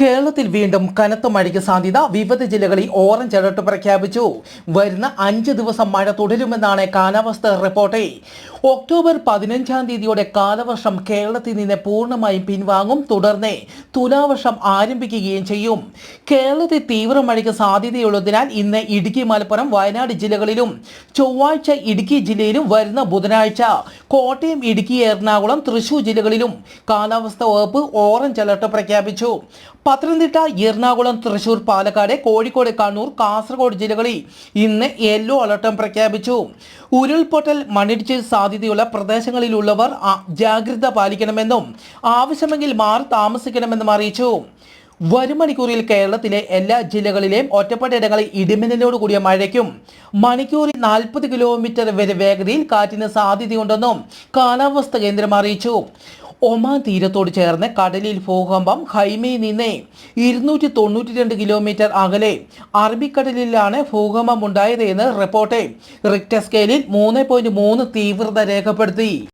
കേരളത്തിൽ വീണ്ടും കനത്ത മഴയ്ക്ക് സാധ്യത. വിവിധ ജില്ലകളിൽ ഓറഞ്ച് അലർട്ട് പ്രഖ്യാപിച്ചു. വരുന്ന അഞ്ച് ദിവസം മഴ തുടരുമെന്നാണ് കാലാവസ്ഥ റിപ്പോർട്ട്. ഒക്ടോബർ പതിനഞ്ചാം തീയതിയോടെ കാലവർഷം കേരളത്തിൽ നിന്ന് പൂർണമായും പിൻവാങ്ങും. തുടർന്ന് തുലാവർഷം ആരംഭിക്കുകയും ചെയ്യും. കേരളത്തിൽ തീവ്ര മഴയ്ക്ക് സാധ്യതയുള്ളതിനാൽ ഇന്ന് ഇടുക്കി മലപ്പുറം വയനാട് ജില്ലകളിലും ചൊവ്വാഴ്ച ഇടുക്കി ജില്ലയിലും വരുന്ന ബുധനാഴ്ച കോട്ടയം ഇടുക്കി എറണാകുളം തൃശൂർ ജില്ലകളിലും കാലാവസ്ഥ വകുപ്പ് ഓറഞ്ച് അലർട്ട് പ്രഖ്യാപിച്ചു. പത്തനംതിട്ട എറണാകുളം തൃശൂർ പാലക്കാട് കോഴിക്കോട് കണ്ണൂർ കാസർഗോഡ് ജില്ലകളിൽ ഇന്ന് യെല്ലോ അലർട്ടും പ്രഖ്യാപിച്ചു. ഉരുൾപൊട്ടൽ മണ്ണിടിച്ചിൽ സാധ്യതയുള്ള പ്രദേശങ്ങളിലുള്ളവർ ജാഗ്രത പാലിക്കണമെന്നും ആവശ്യമെങ്കിൽ മാറി താമസിക്കണമെന്നും അറിയിച്ചു. വരും മണിക്കൂറിൽ കേരളത്തിലെ എല്ലാ ജില്ലകളിലെയും ഒറ്റപ്പെട്ടയിടങ്ങളിൽ ഇടിമിന്നലോട് കൂടിയ മഴയ്ക്കും മണിക്കൂറിൽ നാൽപ്പത് കിലോമീറ്റർ വരെ വേഗതയിൽ കാറ്റിന് സാധ്യതയുണ്ടെന്നും കാലാവസ്ഥാ കേന്ദ്രം അറിയിച്ചു. ഒമാൻ തീരത്തോട് ചേർന്ന് കടലിൽ ഭൂകമ്പം ഹൈമയിൽ നിന്ന് ഇരുന്നൂറ്റി തൊണ്ണൂറ്റി രണ്ട് കിലോമീറ്റർ അകലെ അറബിക്കടലിലാണ് ഭൂകമ്പം ഉണ്ടായത് എന്ന് റിപ്പോർട്ട്. റിക്ടർ സ്കെയിലിൽ മൂന്ന് പോയിന്റ് മൂന്ന് തീവ്രത രേഖപ്പെടുത്തി.